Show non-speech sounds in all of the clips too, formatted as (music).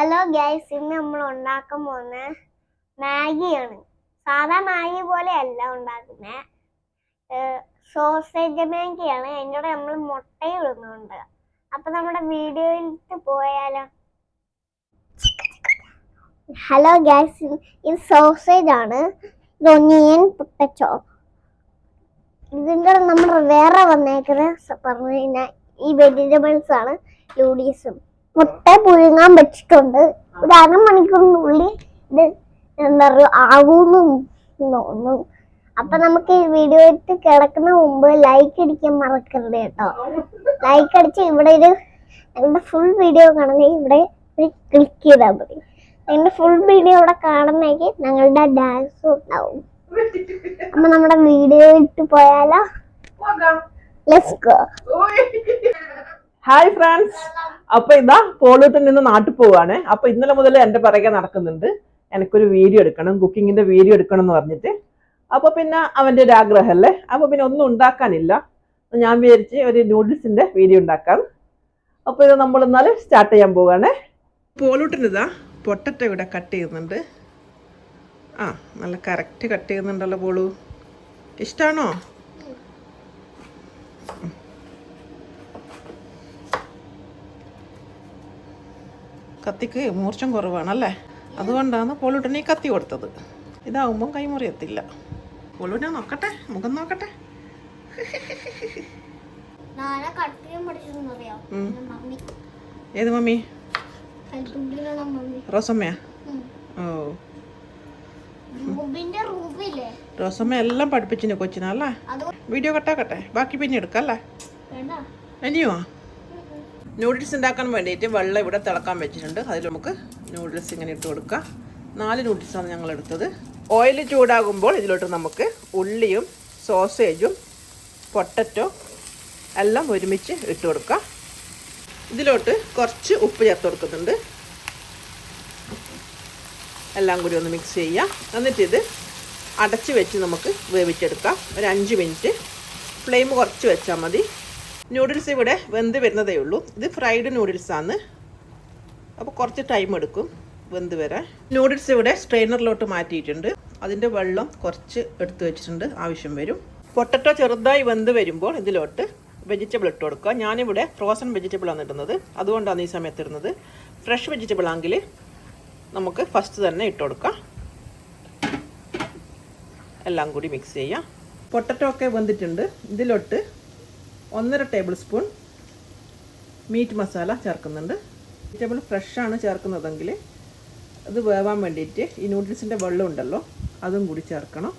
Hello guys ഇന്ന് നമ്മൾ ഉണ്ടാക്കാൻ പോകുന്ന മാഗിയാണ്. സാധാ മാഗി പോലെ അല്ല ഉണ്ടാക്കുന്നത് സോസേജ് മാഗിയാണ്. അതിന്റെ കൂടെ നമ്മൾ മുട്ടയും ഇടുന്നുണ്ട്. അപ്പൊ നമ്മുടെ വീഡിയോയിലേക്ക് പോയാലോ? ഹലോ ഗൈസ് ഇത് സോസേജ് ആണ്. ഇത് ഒനിയൻ പൊട്ടച്ചോ ഇതിന്റെ നമ്മൾ വേറെ വന്നേക്കുന്നത് പറഞ്ഞു കഴിഞ്ഞാൽ ഈ വെജിറ്റബിൾസ് ആണ് ലൂഡീസും മുട്ട പുഴുങ്ങാൻ വെച്ചിട്ടുണ്ട്. ഒരു അരമണിക്കൂറിനുള്ളിൽ ഇത് എന്താ പറയുക ആകൂന്ന് തോന്നുന്നു. അപ്പൊ നമുക്ക് ഈ വീഡിയോ ഇട്ട് കിടക്കുന്ന മുമ്പ് ലൈക്ക് അടിക്കാൻ മറക്കരുത് കേട്ടോ. ലൈക്ക് അടിച്ച് ഇവിടെ ഒരു എന്റെ ഫുൾ വീഡിയോ കാണണമെങ്കിൽ ഇവിടെ ഒരു ക്ലിക്ക് ചെയ്താൽ മതി. എന്റെ ഫുൾ വീഡിയോ ഇവിടെ കാണണമെങ്കിൽ ഞങ്ങളുടെ ഡാൻസും ഉണ്ടാവും. അപ്പൊ നമ്മുടെ വീഡിയോ ഇട്ട് പോയാലോ? ലെറ്റ്സ് ഗോ ഹായ് ഫ്രണ്ട്സ് അപ്പൊ ഇതാ പോളൂട്ടിൽ നിന്ന് നാട്ടിൽ പോവാണ്. അപ്പൊ ഇന്നലെ മുതൽ എന്റെ പിറകെ നടക്കുന്നുണ്ട്. എനിക്കൊരു വീഡിയോ എടുക്കണം കുക്കിങ്ങിന്റെ വീഡിയോ എടുക്കണം എന്ന് പറഞ്ഞിട്ട്. അപ്പൊ പിന്നെ അവന്റെ ഒരു ആഗ്രഹമല്ലേ അപ്പൊ പിന്നെ ഒന്നും ഉണ്ടാക്കാനില്ല. ഞാൻ വിചാരിച്ച് ഒരു നൂഡിൽസിന്റെ വീഡിയോ ഉണ്ടാക്കാം. അപ്പൊ ഇത് നമ്മൾ എന്നാലും സ്റ്റാർട്ട് ചെയ്യാൻ പോവാണ്. പോളൂട്ടിന് ഇതാ പൊട്ടറ്റ ഇവിടെ കട്ട് ചെയ്യുന്നുണ്ട്. ആ നല്ല കറക്റ്റ് കട്ട് ചെയ്യുന്നുണ്ടല്ലോ പോളു. ഇഷ്ടാണോ? കത്തിക്ക് മൂർച്ചം കുറവാണല്ലേ? അതുകൊണ്ടാണ് പൊളുട്ടിന് ഈ കത്തി കൊടുത്തത്. ഇതാവുമ്പം കൈമുറിയത്തില്ല. പൊളുനെ നോക്കട്ടെ മുഖം നോക്കട്ടെ. ഏത് മമ്മി? റോസമ്മയാ? ഓ. റോസമ്മ എല്ലാം പഠിപ്പിച്ചിന് കൊച്ചിനല്ലേ വീഡിയോ കട്ടാക്കട്ടെ. ബാക്കി പിന്നെ എടുക്കല്ലേ വേണ്ട. ഇനിയോ നൂഡിൽസ് ഉണ്ടാക്കാൻ വേണ്ടിയിട്ട് വെള്ളം ഇവിടെ തിളക്കാൻ വെച്ചിട്ടുണ്ട്. അതിൽ നമുക്ക് നൂഡിൽസ് ഇങ്ങനെ ഇട്ട് കൊടുക്കാം. നാല് നൂഡിൽസാണ് ഞങ്ങൾ എടുത്തത്. ഓയിൽ ചൂടാകുമ്പോൾ ഇതിലോട്ട് നമുക്ക് ഉള്ളിയും സോസേജും പൊട്ടറ്റോ എല്ലാം ഒരുമിച്ച് ഇട്ട് കൊടുക്കാം. ഇതിലോട്ട് കുറച്ച് ഉപ്പ് ചേർത്ത് കൊടുക്കുന്നുണ്ട്. എല്ലാം കൂടി ഒന്ന് മിക്സ് ചെയ്യാം. എന്നിട്ട് ഇത് അടച്ച് വെച്ച് നമുക്ക് വേവിച്ചെടുക്കാം. ഒരു അഞ്ച് മിനിറ്റ് ഫ്ലെയിം കുറച്ച് വെച്ചാൽ മതി. നൂഡിൽസ് ഇവിടെ വെന്ത് വരുന്നതേ ഉള്ളൂ. ഇത് ഫ്രൈഡ് നൂഡിൽസാണ് അപ്പോൾ കുറച്ച് ടൈം എടുക്കും വെന്ത് വരാൻ. നൂഡിൽസ് ഇവിടെ സ്ട്രെയിനറിലോട്ട് മാറ്റിയിട്ടുണ്ട്. അതിന്റെ വെള്ളം കുറച്ച് എടുത്തു വെച്ചിട്ടുണ്ട്. ആവശ്യം വരും. പൊട്ടറ്റോ ചെറുതായി വെന്ത് വരുമ്പോൾ ഇതിലോട്ട് വെജിറ്റബിൾ ഇട്ട് കൊടുക്കുക. ഞാനിവിടെ ഫ്രോസൺ വെജിറ്റബിൾ ആണ് ഇടുന്നത്. അതുകൊണ്ടാണ് ഈ സമയത്ത് ഇടുന്നത്. ഫ്രഷ് വെജിറ്റബിൾ ആണെങ്കിൽ നമുക്ക് ഫസ്റ്റ് തന്നെ ഇട്ട് കൊടുക്കാം. എല്ലാം കൂടി മിക്സ് ചെയ്യാം. പൊട്ടറ്റോ ഒക്കെ വെന്തിട്ടുണ്ട്. ഇതിലോട്ട് ഒന്നര ടേബിൾ സ്പൂൺ മീറ്റ് മസാല ചേർക്കുന്നുണ്ട്. വെജിറ്റബിൾ ഫ്രഷാണ് ചേർക്കുന്നതെങ്കിൽ അത് വേവാൻ വേണ്ടിയിട്ട് ഈ നൂഡിൽസിന്റെ വെള്ളം ഉണ്ടല്ലോ അതും കൂടി ചേർക്കണം.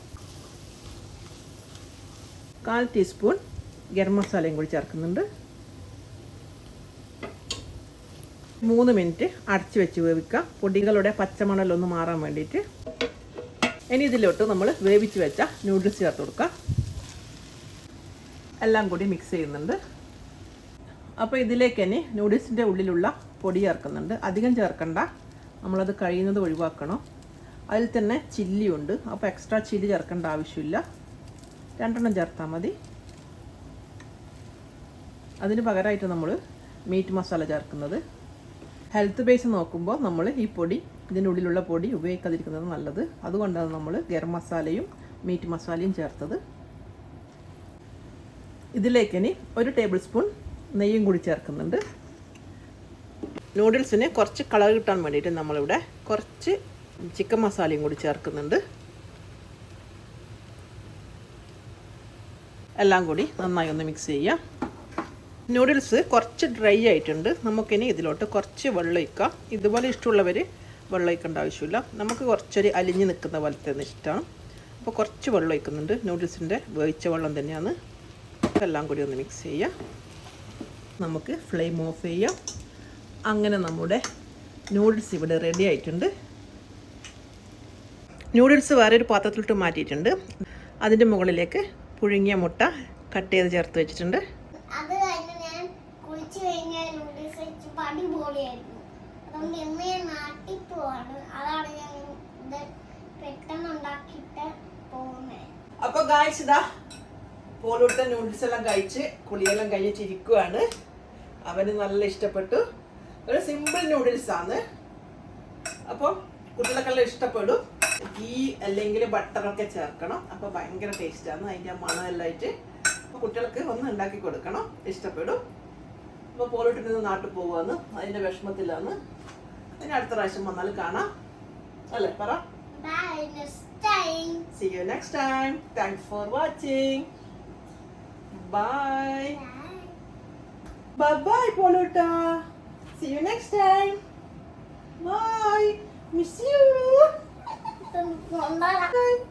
കാൽ ടീസ്പൂൺ ഗരം മസാലയും കൂടി ചേർക്കുന്നുണ്ട്. മൂന്ന് മിനിറ്റ് അടച്ചു വെച്ച് വേവിക്കുക. പൊടികളുടെ പച്ചമണലൊന്ന് മാറാൻ വേണ്ടിയിട്ട് ഇനി ഇതിലോട്ട് നമ്മൾ വേവിച്ച് വെച്ച നൂഡിൽസ് ചേർത്ത് കൊടുക്കുക. എല്ലാം കൂടി മിക്സ് ചെയ്യുന്നുണ്ട്. അപ്പോൾ ഇതിലേക്ക് ഇനി നൂഡിൽസിന്റെ ഉള്ളിലുള്ള പൊടി ചേർക്കുന്നുണ്ട്. അധികം ചേർക്കണ്ട. നമ്മളത് കഴിയുന്നത് ഒഴിവാക്കണം. അതിൽ തന്നെ ചില്ലിയുണ്ട് അപ്പോൾ എക്സ്ട്രാ ചില്ലി ചേർക്കേണ്ട ആവശ്യമില്ല. രണ്ടെണ്ണം ചേർത്താൽ മതി. അതിന് പകരമായിട്ട് നമ്മൾ മീറ്റ് മസാല ചേർക്കുന്നത്. ഹെൽത്ത് ബേസ് നോക്കുമ്പോൾ നമ്മൾ ഈ പൊടി ഇതിന്റെ ഉള്ളിലുള്ള പൊടി ഉപയോഗിക്കാതിരിക്കുന്നത് നല്ലത്. അതുകൊണ്ടാണ് നമ്മൾ ഗരം മസാലയും മീറ്റ് മസാലയും ചേർത്തത്. ഇതിലേക്ക് ഇനി ഒരു ടേബിൾ സ്പൂൺ നെയ്യും കൂടി ചേർക്കുന്നുണ്ട്. നൂഡിൽസിന് കുറച്ച് കളർ കിട്ടാൻ വേണ്ടിയിട്ട് നമ്മളിവിടെ കുറച്ച് ചിക്കൻ മസാലയും കൂടി ചേർക്കുന്നുണ്ട്. എല്ലാം കൂടി നന്നായി ഒന്ന് മിക്സ് ചെയ്യാം. നൂഡിൽസ് കുറച്ച് ഡ്രൈ ആയിട്ടുണ്ട്. നമുക്കിനി ഇതിലോട്ട് കുറച്ച് വെള്ളം ഒഴിക്കാം ഇതുപോലെ ഇഷ്ടമുള്ളവർ വെള്ളം ഒഴിക്കേണ്ട ആവശ്യമില്ല. നമുക്ക് കുറച്ചൊരു അലിഞ്ഞ് നിൽക്കുന്ന പോലത്തെ ഇഷ്ടമാണ് അപ്പോൾ കുറച്ച് വെള്ളം ഒഴിക്കുന്നുണ്ട് നൂഡിൽസിന്റെ വേവിച്ച വെള്ളം തന്നെയാണ്. എല്ലാം കൂടി ഒന്ന് മിക്സ് ചെയ്യാം. നമുക്ക് ഫ്ലെയിം ഓഫ് ചെയ്യാം. അങ്ങനെ നമ്മുടെ നൂഡിൽസ് ഇവിടെ റെഡി ആയിട്ടുണ്ട്. നൂഡിൽസ് വേറെ ഒരു പാത്രത്തിലോട്ട് മാറ്റിയിട്ടുണ്ട്. അതിന്റെ മുകളിലേക്ക് പുഴുങ്ങിയ മുട്ട കട്ട് ചെയ്ത് ചേർത്ത് വെച്ചിട്ടുണ്ട്. അത് കഴിഞ്ഞ് ഞാൻ കുളിച്ച് കഴിഞ്ഞാൽ നൂഡിൽസ് വെച്ച് അതുകൊണ്ട് ഇന്ന് ഞാൻ നാട്ടിൽ പോവാണ്. അതാണ് ഞാൻ ഇത് പെട്ടെന്ന് ഉണ്ടാക്കിയിട്ട് പോകുന്നത്. അപ്പൊ ഗായ്സ് ഇതാ പോലൂട്ട നൂഡിൽസ് എല്ലാം കഴിച്ച് കുളിയെല്ലാം കഴിച്ചിരിക്കുകയാണ് അവന് നല്ല ഇഷ്ടപ്പെട്ടു. ഒരു സിമ്പിൾ നൂഡിൽസ് ആണ്. അപ്പോൾ കുട്ടികൾക്കെല്ലാം ഇഷ്ടപ്പെടും. ഗീ അല്ലെങ്കിൽ ബട്ടറൊക്കെ ചേർക്കണം. അപ്പോൾ ഭയങ്കര ടേസ്റ്റാണ് അതിന്റെ മണമെല്ലാം ആയിട്ട് അപ്പോൾ കുട്ടികൾക്ക് ഒന്ന് ഉണ്ടാക്കി കൊടുക്കണം. ഇഷ്ടപ്പെടും. അപ്പോൾ പോലോട്ട് നിന്ന് നാട്ടിൽ പോവാന്ന് അതിന്റെ വിഷമത്തിലാണ്. ഇനി അടുത്ത പ്രാവശ്യം വന്നാൽ കാണാം. അല്ലേ? പറ. See you next See you next time. Thanks for watching. Bye. Bye bye, Poluta. See you next time. Bye. Miss you. (laughs) Bye.